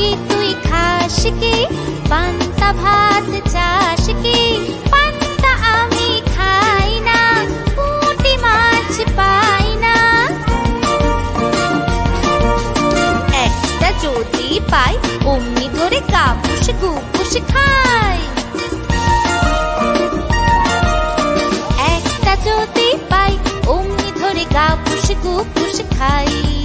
কি তুই খাস কি? পান্তা ভাত চাষ কি? পান্তা আমি খাই না, পুঁটি মাছ পাই না। একটা যদি পাই, অমনি ধরে কাপুস গুপুস খাই। একটা যদি পাই, অমনি ধরে কাপুস গুপুস খাই।